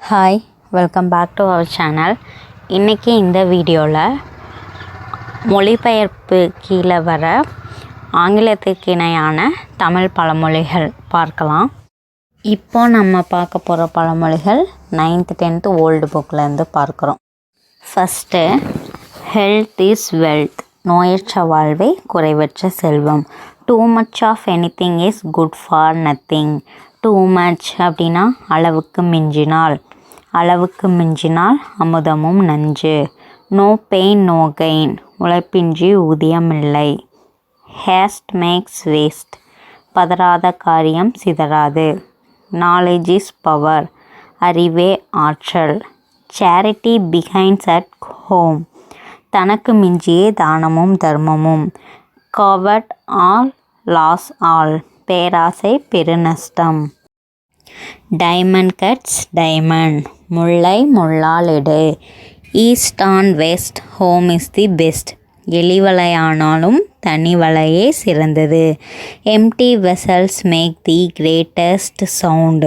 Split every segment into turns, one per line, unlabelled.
Hi welcome back to our channel இன்றைக்கி இந்த வீடியோவில் மொழிபெயர்ப்பு கீழே வர ஆங்கிலத்துக்கு இணையான தமிழ் பழமொழிகள் பார்க்கலாம். இப்போ நம்ம பார்க்க போகிற பழமொழிகள் நைன்த்து டென்த்து ஓல்டு புக்லேருந்து பார்க்குறோம். ஃபஸ்ட்டு ஹெல்த் இஸ் வெல்த் நோயற்ற வாழ்வே குறைவற்ற செல்வம். Too much of anything is good for nothing too much அப்படின்னா அளவுக்கு மிஞ்சினால். அளவுக்கு மிஞ்சினால் அமுதமும் நஞ்சு. நோ பெயின் நோ கெயின் உழைப்பின்றி ஊதியமில்லை. ஹேஸ்ட் மேக்ஸ் வேஸ்ட் பதறாத காரியம் சிதறாது. நாலேஜ் இஸ் பவர் அறிவே ஆற்றல். சேரிட்டி பிஹைண்ட்ஸ் அட் ஹோம் தனக்கு மிஞ்சியே தானமும் தர்மமும். கவர்ட் ஆல் லாஸ் ஆல் பேராசை பெருநஷ்டம். டைமண்ட் கட்ஸ் டைமண்ட் முல்லை முள்ளாலிடு. East on west home is the best எலிவலையானாலும் தனி வலையே சிறந்தது. Empty vessels make the greatest sound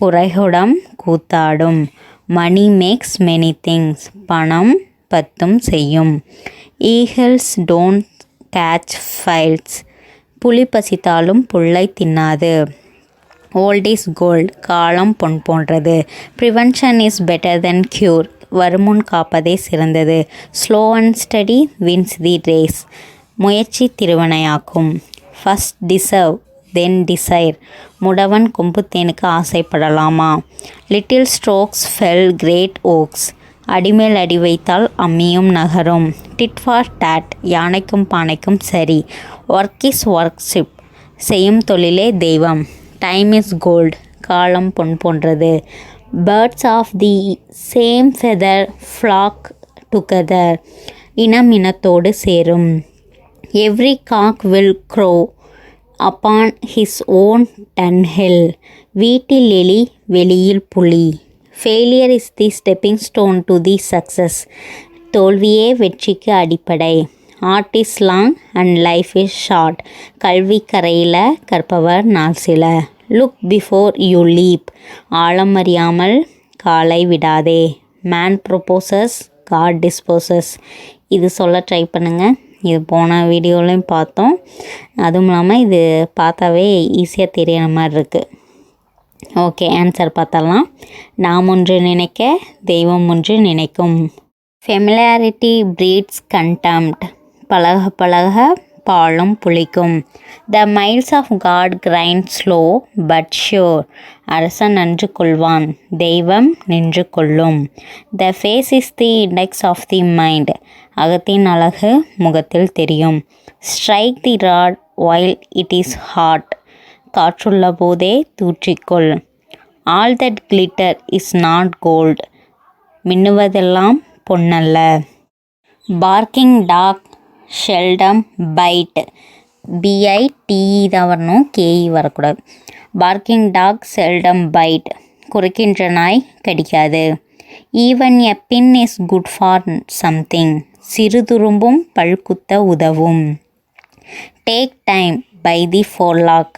குறைகுடம் கூத்தாடும். மணி மேக்ஸ் மெனி திங்ஸ் பணம் பத்தும் செய்யும். ஈகிள்ஸ் டோன்ட் கேட்ச் ஃபைல்ஸ் புலி பசித்தாலும் புல்லை தின்னாது. ஓல்ட் இஸ் கோல்ட் காலம் பொன் போன்றது. Prevention is better than cure வருமுன் காப்பதே சிறந்தது. Slow and steady wins the race முயற்சி திருவனையாக்கும். ஃபஸ்ட் டிசர்வ் தென் டிசைர் முடவன் கொம்புத்தேனுக்கு ஆசைப்படலாமா? Little strokes fell great oaks அடிமேல் அடி வைத்தால் அம்மியும் நகரும். டிட் ஃபார் டேட் யானைக்கும் பானைக்கும் சரி. ஒர்க் இஸ் ஒர்க்ஷிப் செய்யும் தொழிலே தெய்வம். டைம் இஸ் கோல்ட் காலம் பொன் போன்றது. Birds of the same feather flock together இனம் இனத்தோடு சேரும். Every cock will crow upon his own dunghill வீட்டில் எலி வெளியில் புலி. Failure is the stepping stone to the success தோல்வியே வெற்றிக்கு அடிப்படை. Art is long and life is short கல்வி கரையில் கற்பவர் நாள் சில. லுக் பிஃபோர் யூ லீப் ஆழம் அறியாமல் காலை விடாதே. மேன் ப்ரொப்போசஸ் காட் டிஸ்போசஸ் இது சொல்ல ட்ரை பண்ணுங்கள் இது போன வீடியோலையும் பார்த்தோம். அதுவும் இல்லாமல் இது பார்த்தாவே ஈஸியாக தெரியற மாதிரி இருக்குது ஓகே ஆன்சர் பார்த்தலாம். நாம் ஒன்று நினைக்க தெய்வம் ஒன்று நினைக்கும். ஃபெமிலாரிட்டி ப்ரீட்ஸ் கண்டம்ட் பழக பழக பாலும் புளிக்கும். The mills of God grind slow but sure அரசன் நன்று கொள்வான் தெய்வம் நின்று கொள்ளும். The face is the index of the mind அகத்தின் அழகு முகத்தில் தெரியும். Strike the rod while it is hot காற்றுள்ள போதே தூற்றிக்கொள். All that glitter is not gold மின்னுவதெல்லாம் பொன்னல்ல. Barking dog seldom bite B I T E தான் வரணும் கேஇ வரக்கூடாது பார்க்கிங் டாக் செல்டம் பைட் குறைக்கின்ற நாய் கடிக்காது even a pin is good for something சிறு துரும்பும் பழுக்குத்த உதவும் take time by the forelock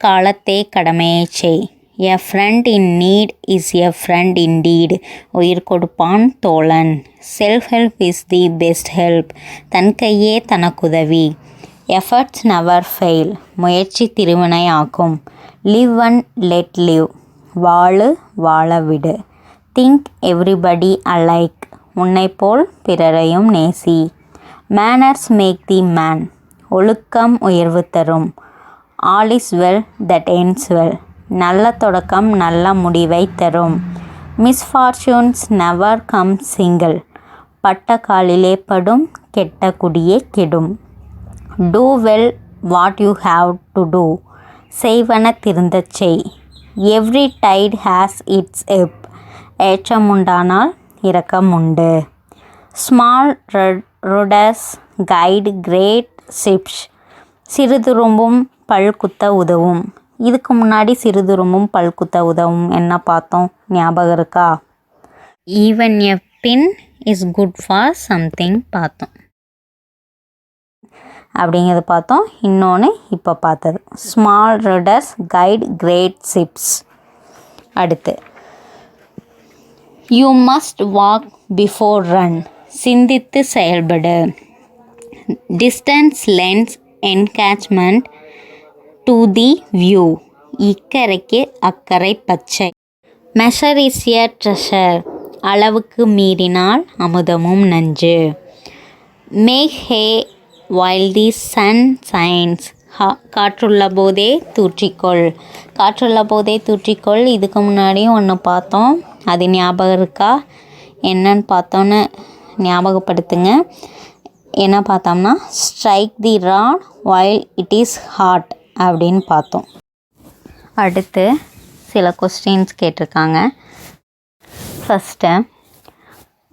காலத்தே கடமையை செய் a friend in need is a friend in deed உயிர் கொடுப்பான் தோழன். Self help is the best help தன் கையே தனக்குதவி எஃபர்ட்ஸ் நவர் ஃபெயில் முயற்சி திருவினை ஆக்கும் லிவ் அண்ட் லெட் லிவ் வாழு வாழ விடு. திங்க் எவ்ரிபடி அலைக் உன்னை போல் பிறரையும் நேசி. மேனர்ஸ் மேக் தி மேன் ஒழுக்கம் உயர்வு தரும். All is well that ends well நல்ல தொடக்கம் நல்ல முடிவை தரும். Misfortunes never come single. பட்ட காலிலே படும் கெட்ட குடியே கெடும். Do well what you have to do. செய்வன திருந்தச் செய். எவ்ரி டைட் ஹேஸ் இட்ஸ் எப் ஏற்றம் உண்டானால் உண்டு. Small rudders guide great ships சிறுதுரும்பும் பல்குத்த உதவும். இதுக்கு முன்னாடி சிறுதுரும்பும் பல்குத்த உதவும். என்ன பார்த்தோம்? ஞாபகம் இருக்கா? Even a pin is good for something பார்த்தோம். அப்படிங்கிறது பார்த்தோம். இன்னொன்று இப்போ பார்த்தது. Small rudders guide great ships அடுத்து. You must walk before run சிந்தித்து செயல்படு. Distance lends enchantment to the view இக்கரைக்கு அக்கறை பச்சை. மெஷர் இஸ் எ ட்ரெஷர் அளவுக்கு மீறினால் அமுதமும் நஞ்சு. Make hay while the sun shines ஹா காற்றுள்ள போதே தூற்றிக்கொள். காற்றுள்ள போதே தூற்றிக்கொள். இதுக்கு முன்னாடியும் ஒன்று பார்த்தோம். அது ஞாபகம் இருக்கா? என்னன்னு பார்த்தோன்னு ஞாபகப்படுத்துங்க. என்ன பார்த்தோம்னா strike the rod while it is hot அப்படின்னு பார்த்தோம். அடுத்து சில கொஸ்டின்ஸ் கேட்டிருக்காங்க. First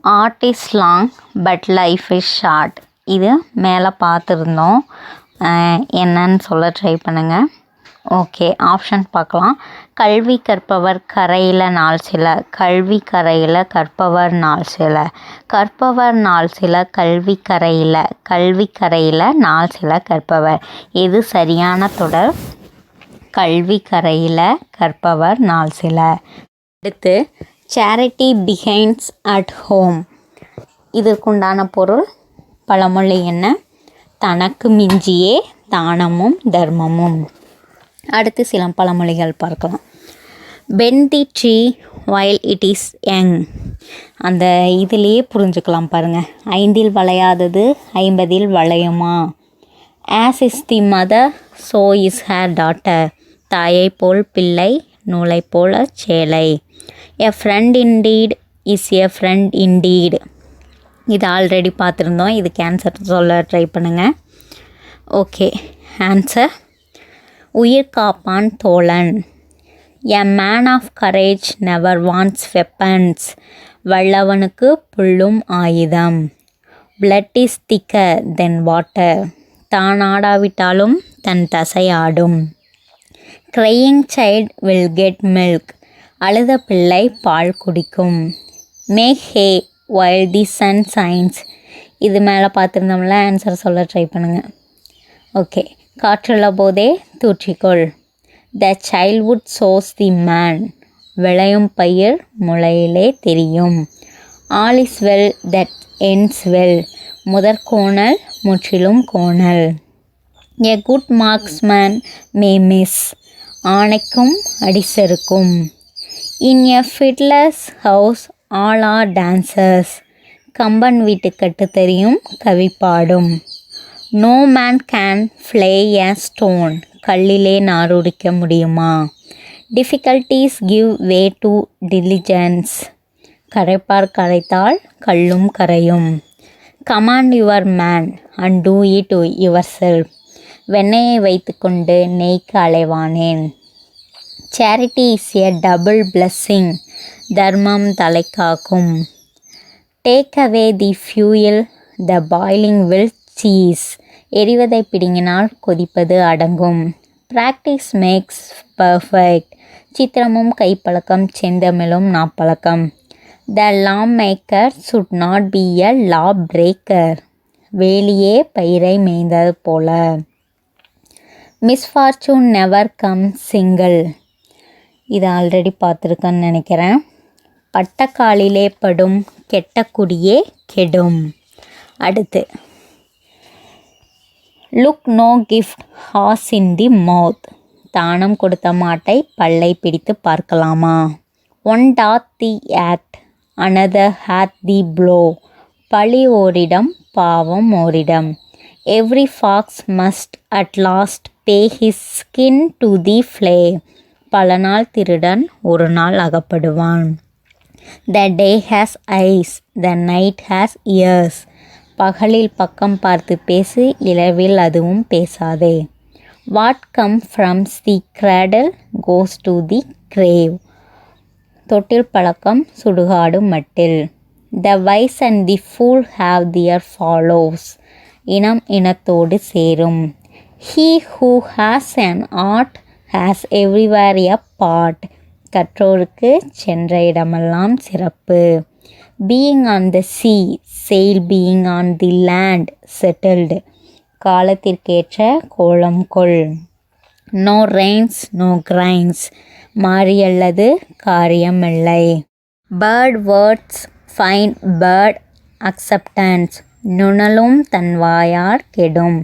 art is long but life is short இது மேலே பார்த்துருந்தோம். என்னன்னு சொல்ல ட்ரை பண்ணுங்கள் ஓகே ஆப்ஷன் பார்க்கலாம். கல்வி கற்பவர் கரையில் நாள் சில. கல்வி கரையில் கற்பவர் நாள் சில. கற்பவர் நாள் சில கல்வி கரையில். கல்வி கரையில் நாள் சில கற்பவர். எது சரியான தொடர்? கல்வி கரையில் கற்பவர் நாள் சில. அடுத்து சேரிட்டி பிஹைண்ட்ஸ் அட் ஹோம் இதற்குண்டான பொருள் பழமொழி என்ன? தனக்கு மிஞ்சியே தானமும் தர்மமும். அடுத்து சில பழமொழிகள் பார்க்கலாம். Bend the tree while it is young அந்த இதிலேயே புரிஞ்சுக்கலாம் பாருங்கள் ஐந்தில் வளையாதது ஐம்பதில் வளையுமா? As is the mother so is her daughter தாயை போல் பிள்ளை நூலை போல சேலை. A friend indeed is a friend indeed இது ஆல்ரெடி பார்த்துருந்தோம். இது கேன்சர் சொல்ல ட்ரை பண்ணுங்கள் ஓகே ஆன்சர் உயிர் காப்பான் தோழன். A man of courage never wants weapons வல்லவனுக்கு புல்லும் ஆயுதம். பிளட் இஸ் திக்கர் தென் வாட்டர் தான் ஆடாவிட்டாலும் தன் தசை ஆடும். Crying child will get milk அழுத பிள்ளை பால் குடிக்கும். Make hay while the sun shines இது மேலே பார்த்துருந்தோம்ல ஆன்சர் சொல்ல ட்ரை பண்ணுங்கள் ஓகே காற்றுள்ள போதே தூற்றிக்கொள். The childhood shows the man விளையும் பயிர் முளையிலே தெரியும். All is well that ends well முதற் கோணல் முற்றிலும் கோணல். A good marksman may miss ஆணைக்கும் அடிசருக்கும். In a fiddler's house all are dancers Kamban வீட்டு கட்டு தெரியும் கவி பாடும். No man can flay a stone கல்லிலே நாருடிக்க முடியுமா? Difficulties give way to diligence கரைப்பார் கரைத்தால் கல்லும் கரையும். Command your man and do it yourself வெண்ணெயை வைத்துக்கொண்டு நெய்க்கு அலைவானேன். Charity is a double blessing தர்மம் தலை காக்கும் take away the fuel the boiling will cease எரிவதை பிடுங்கினால் கொதிப்பது அடங்கும். ப்ராக்டிஸ் மேக்ஸ் பர்ஃபெக்ட் சித்திரமும் கைப்பழக்கம் செந்தமிழும் நாப்பழக்கம். The law maker should not be a law breaker வேலியே பயிரை மேய்ந்தது போல. மிஸ்ஃபார்ச்சூன் நெவர் கம் சிங்கிள் இது ஆல்ரெடி பார்த்துருக்கேன்னு நினைக்கிறேன். பட்டக்காலிலே படும் கெட்ட குடியே கெடும். அடுத்து. Look no gift horse in the mouth தானம் கொடுத்த மாட்டை பல்லை பிடித்து பார்க்கலாமா? One doth the act another hath the blow பழி ஓரிடம் பாவம் ஓரிடம். Every fox must at last pay his skin to the flayer பல நாள் திருடன் ஒரு நாள் அகப்படுவான். The day has eyes the night has ears பகலில் பக்கம் பார்த்து பேசு இரவில் அதுவும் பேசாதே. What come from the cradle goes to the grave தொட்டில் பழக்கம் சுடுகாடு மட்டில். The wise and the fool have their fellows இனம் இனத்தோடு சேரும். He who has an art has everywhere a part கற்றோருக்கு சென்ற இடமெல்லாம் சிறப்பு. Being on the sea sail being on the land settled காலத்திற்கேற்ற கோலம் கொள். நோ ரெயின்ஸ் நோ கிரைன்ஸ் மாறியல்லது காரியமில்லை. Bird words fine bird acceptance நுணலும் தன் வாயார் கெடும்.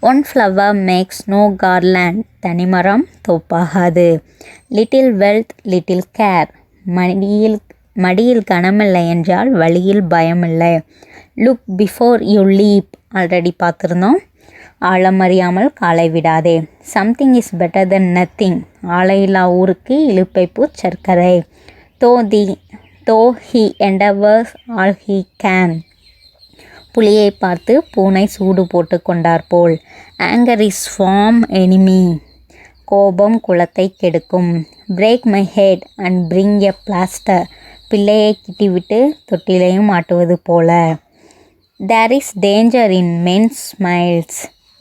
One flower makes no garland தனிமரம் தோப்பாகாது. லிட்டில் வெல்த் லிட்டில் கேர் மணியில் மடியில் கனமில்லை என்றால் வழியில் பயமில்லை. Look before you leap already பார்த்துருந்தோம். ஆழமறியாமல் காலை விடாதே. Something is better than nothing ஆலையில்லா ஊருக்கு இழுப்பைப்பூ சர்க்கரை though the though he endeavours all he can புலியை பார்த்து பூனை சூடு போட்டு கொண்டார் போல். ஆங்கர் இஸ் ஃபார்ம் எனிமி கோபம் குளத்தை கெடுக்கும். Break my head and bring a plaster பிள்ளையை கிட்டிவிட்டு தொட்டிலையும் ஆட்டுவது போல. There is danger in men's smiles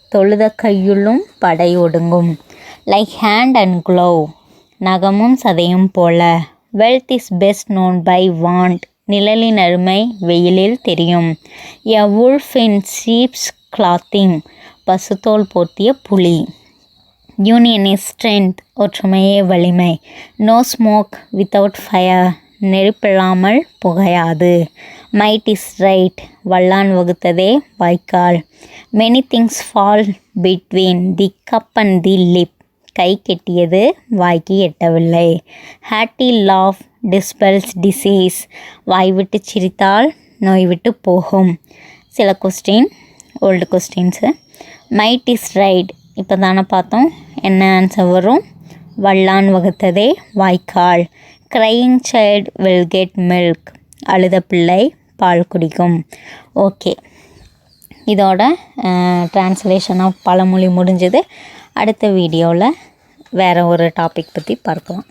தொழுத கையுள்ளும் படை ஒடுங்கும். லைக் ஹேண்ட் அண்ட் க்ளோவ் நகமும் சதையும் போல. Wealth is best known by want நிழலின் அருமை வெயிலில் தெரியும். A wolf in sheep's clothing பசுத்தோல் போர்த்திய புலி. யூனியன் இஸ் ஸ்ட்ரென்த் ஒற்றுமையே வலிமை. நோ ஸ்மோக் வித்தவுட் ஃபயர் நெருப்பில்லாமல் புகையாது. மைட் இஸ் ரைட் வல்லான் வகுத்ததே வாய்க்கால். Many things fall between the cup and the lip கை கெட்டியது வாய்க்கு எட்டவில்லை. ஹாட்டி லாஃப் டிஸ்பெல்ஸ் டிசீஸ் வாய் விட்டு சிரித்தால் நோய் விட்டு போகும். சில question old questions might is right இப்போ தானே பார்த்தோம். என்ன ஆன்சர் வரும்? வல்லான் வகுத்ததே வாய்க்கால். Crying child will get milk அழுத பிள்ளை பால் குடிக்கும். ஓகே இதோட டிரான்ஸ்லேஷன் ஆஃப் பழமொழி முடிஞ்சது. அடுத்த வீடியோவில் வேறு ஒரு டாபிக் பற்றி பார்க்கலாம்.